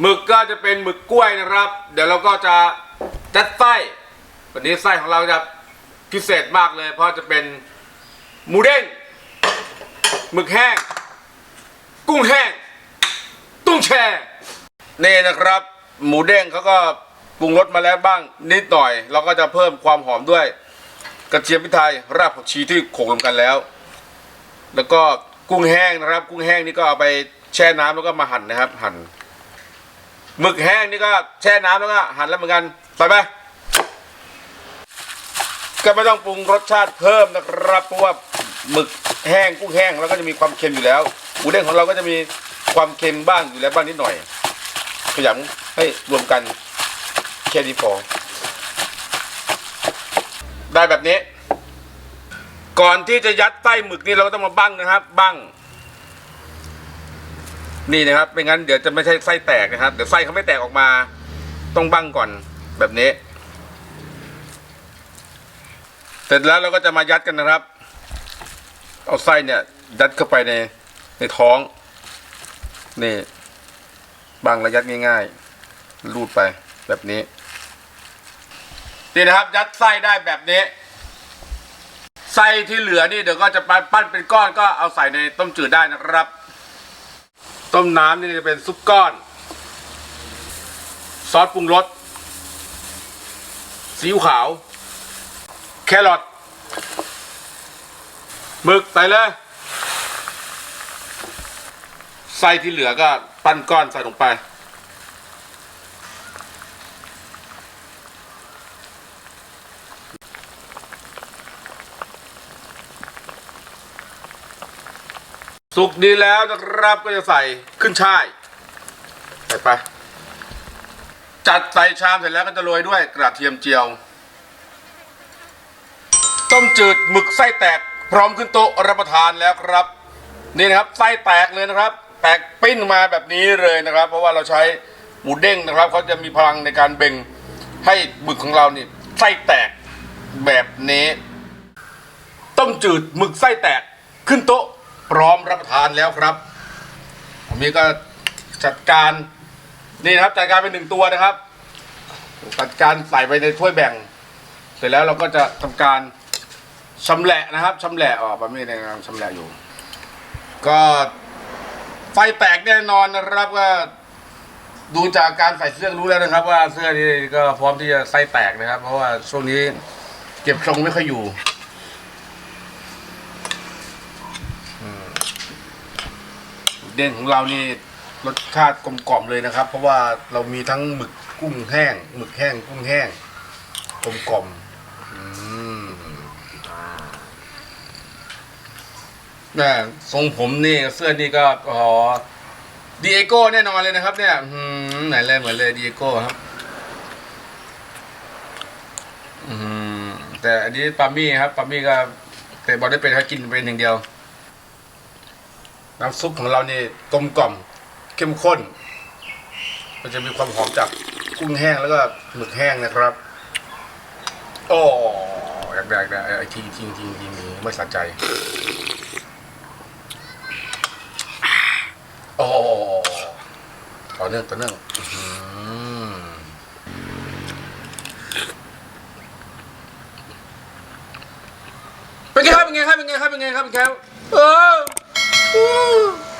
หมึกก็จะเป็นหมึกกล้วยนะครับ เดี๋ยวเราก็จะจัดไส้วันนี้ไส้ของเราจะพิเศษมากเลย เพราะจะเป็นหมูเด้งหมึกแห้ง กุ้งแห้ง ตุ้งแช่นี่นะครับ หมูเด้งเขาก็ปรุงรสมาแล้วบ้างนิดหน่อย เราก็จะเพิ่มความหอมด้วย กระเทียมพริกไทยรากผักชีที่โขลกรวมกันแล้ว แล้วก็กุ้งแห้งนะครับ กุ้งแห้งนี่ก็เอาไปแช่น้ำแล้วก็มาหั่นนะครับ หั่น หมึกแห้งนี่ก็แช่น้ำแล้วก็หั่นแล้วเหมือนกันไปไหมก็ไม่ต้องปรุงรสชาติเพิ่มนะครับเพราะว่าหมึกแห้งกุ้งแห้งเราก็จะมีความเค็มอยู่แล้วหมูเด้งของเราก็จะมีความเค็มบ้างอยู่แล้วบ้างนิดหน่อยขยำให้รวมกันแค่นี้พอได้แบบนี้ ก่อนที่จะยัดไส้หมึกนี่เราก็ต้องมาบั้งนะครับ บั้ง นี่นะครับไม่งั้นเดี๋ยวจะไม่ใช่ไส้แตกนะครับ เดี๋ยวไส้เขาไม่แตกออกมา ต้องบั้งก่อนแบบนี้ เสร็จแล้วเราก็จะมายัดกันนะครับ เอาไส้เนี่ย ยัดเข้าไปในในท้อง นี่บังแล้วยัดง่ายๆรูดไปแบบนี้นี่นะครับ ยัดไส้ได้แบบนี้ไส้ที่เหลือนี่เดี๋ยวก็จะไปปั้นเป็นก้อนก็เอาใส่ในต้มจืดได้นะครับ ต้มน้ำนี่จะเป็นซุปก้อน ซอสปรุงรสซีอิ๊วขาว แครอทหมึกใส่เลยไส้ที่เหลือก็ปั้นก้อนใส่ลงไป สุกดีแล้วนะครับก็จะใส่ขึ้นช่ายใส่ไป จัดใส่ชามเสร็จแล้วก็จะโรยด้วยกระเทียมเจียว ต้มจืดหมึกไส้แตกพร้อมขึ้นโต๊ะรับประทานแล้วครับ นี่นะครับไส้แตกเลยนะครับ แตกปิ้นมาแบบนี้เลยนะครับ เพราะว่าเราใช้หมูเด้งนะครับเขาจะมีพลังในการเบ่งให้หมึกของเรานี่ไส้แตกแบบนี้ ต้มจืดหมึกไส้แตกขึ้นโต๊ะ พร้อมรับประทานแล้วครับผมนี้ก็จัดการนี่นะครับจัดการเป็นหนึ่งตัวนะครับจัดการใส่ไปในถ้วยแบ่ง เสร็จแล้วเราก็จะทำการชำแหละนะครับชำแหละออกประเภทในการชำแหละอยู่ ก็ไฟแตกแน่นอนนะครับก็ดูจากการใส่เสื้อรู้แล้วนะครับ ว่าเสื้อนี้ก็พร้อมที่จะไส้แตกนะครับ เพราะว่าช่วงนี้เก็บทรงไม่ค่อยอยู่ เด่นของเรานี่รสชาติกลมกล่อมเลยนะครับ เพราะว่าเรามีทั้งหมึกกุ้งแห้งหมึกแห้งกุ้งแห้งกลมกล่อมอืมแม่ทรงผมนี่เสื้อนี่ก็อ๋อดีเอโก้แน่นอนเลยนะครับ เนี่ยอืมไหนเลยเหมือนเลยดีเอโก้ครับ อืมแต่อันนี้ปามี่ครับปามี่ก็แต่บอลได้เป็นแค่กินเป็นอย่างเดียว น้ำซุปของเรานี่กลมกล่อมเข้มข้น มันจะมีความหอมจากกุ้งแห้งแล้วก็หมึกแห้งนะครับ โอ้อยากได้อยากได้ไอ้ทีทีทีทีมีไม่สะใจ โอ้ต่อเนื่องต่อเนื่องเป็นไงครับเป็นไงครับเป็นไงครับเป็นไงครับเป็นไงครับเออ Woo!